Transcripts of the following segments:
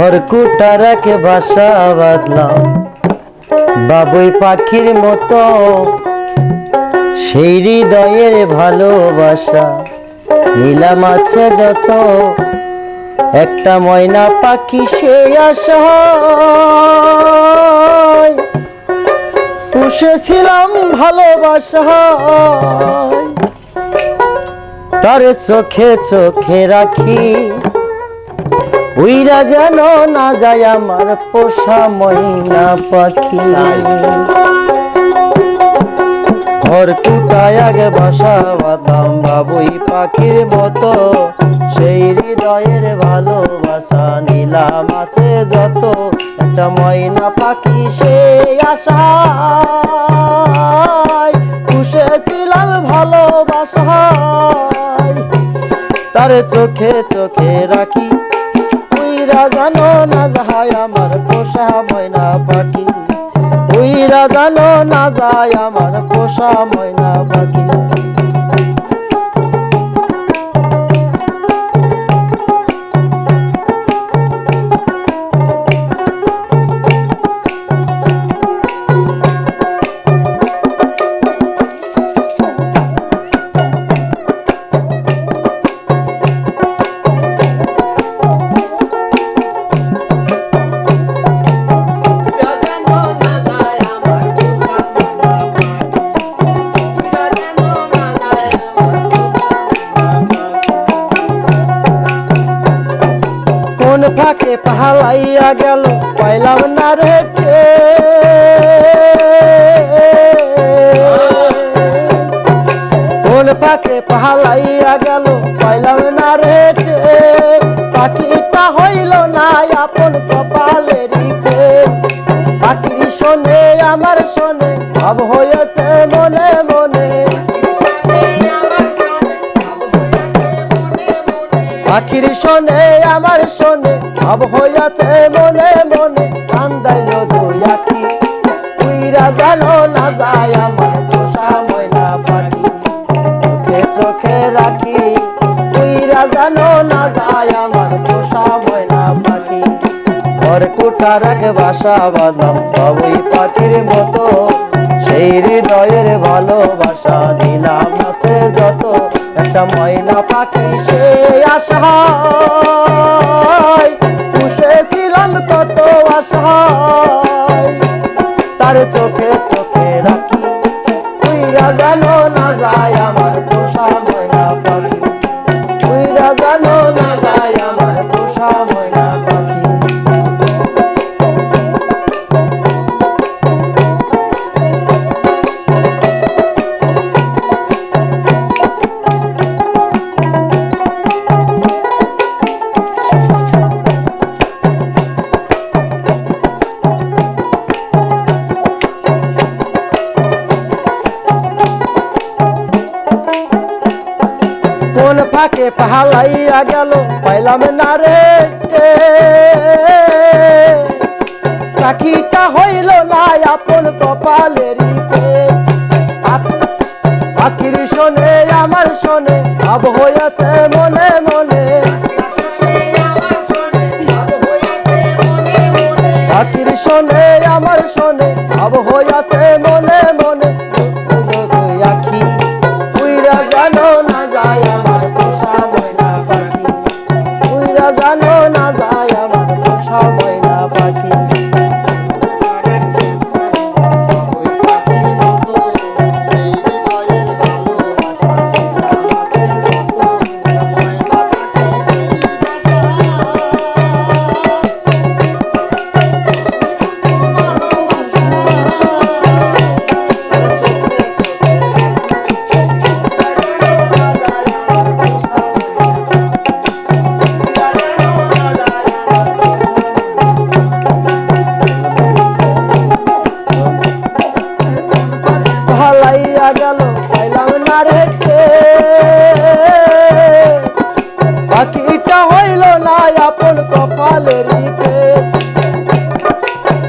ঘর কুটার এক বাসা বাঁধলাম। বাবুই পাখির মতো, সেই হৃদয়ের ভালোবাসা। নিলাম আছে যত, একটা ময়না পাখি সে আশা পুষেছিলাম ভালোবাসা। তার চোখে চোখে রাখি উইরা যেন না যায় আমার পোষা ময়না পাখি। ঘর টুটায় আগে বাসা বাদাম বাবুই পাখির মতো। সেই হৃদয়ের ভালোবাসা নিলাম আছে যত। একটা ময়না পাখি সে আশায় পুষেছিলাম ভালোবাসা তার চোখে চোখে রাখি জানো না যায় আমার পোষা ময়না পাখি। উইরা জানো না যায় আমার পোষা ময়না পাখি। ফাঁকে পাহালাইয়া গেল, পাইলাম না রে পাখিটা হইল না আপন কপালেরই প্রেম পাখির শোনে, আমার শোনে, ভাব হয়েছে মনে মনে। পাখির শোনে, আমার শোনে, ভাব হইয়াছে মনে মনে। কান্দাইল দুই আখি উইরা জানো না যায় জানো না যায় আমার পোষা ময়না পাখি। ঘর কুটার এক বাসা বাঁধলাম বাবুই পাখির মতো। সেই হৃদয়ের ভালোবাসা নিলাম আছে যত। একটা ময়না পাখি, সে আশায় পুষেছিলাম কত আশায়। তার চোখে চোখে রাখি উইরা জানো না যায় আমার পোষা ময়না পাখি। ফাঁকে পাহালাইয়া গেল, পাইলাম না রে। পাখিটা হইল না আপন। আপ- পাখির শোনে, আমার শোনে আব হইয়াছে মনে মনে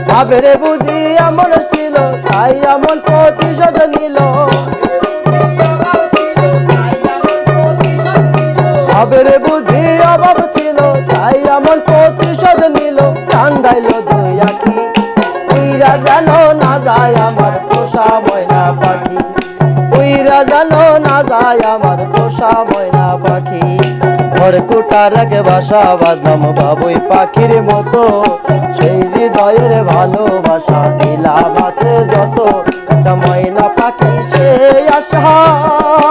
ভাবেরে বুঝি এমন ছিল, তাই এমন প্রতিশোধ নিল। ভাবেরে বুঝি অভাব ছিল, তাই এমন প্রতিশোধ নিল। কান্দাইলো দুই উইরা যেন না যায় আমার পোষা ময়না পাখি। উইরা যেন না যায় আমার পোষা ময়না পাখি। ঘর কুটার আগে বাসা বাঁধলাম বাবুই পাখির মতো। সেই হৃদয়ের ভালোবাসা দিলাম আছে যত। একটা ময়না পাখি সে আশায়,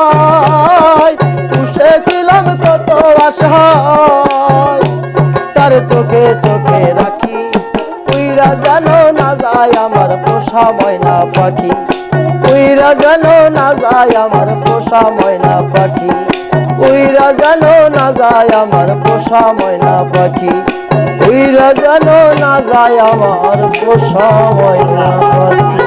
পুষেছিলাম কত আশায়। তার চোখে চোখে রাখি, উইরা যেন না যায় আমার পোষা ময়না পাখি। উইরা যেন না যায় আমার পোষা ময়না পাখি। উইরা যেন না যায় আমার পোষা ময়না পাখি। উইরা যেন না যায় আমার পোষা ময়না পাখি।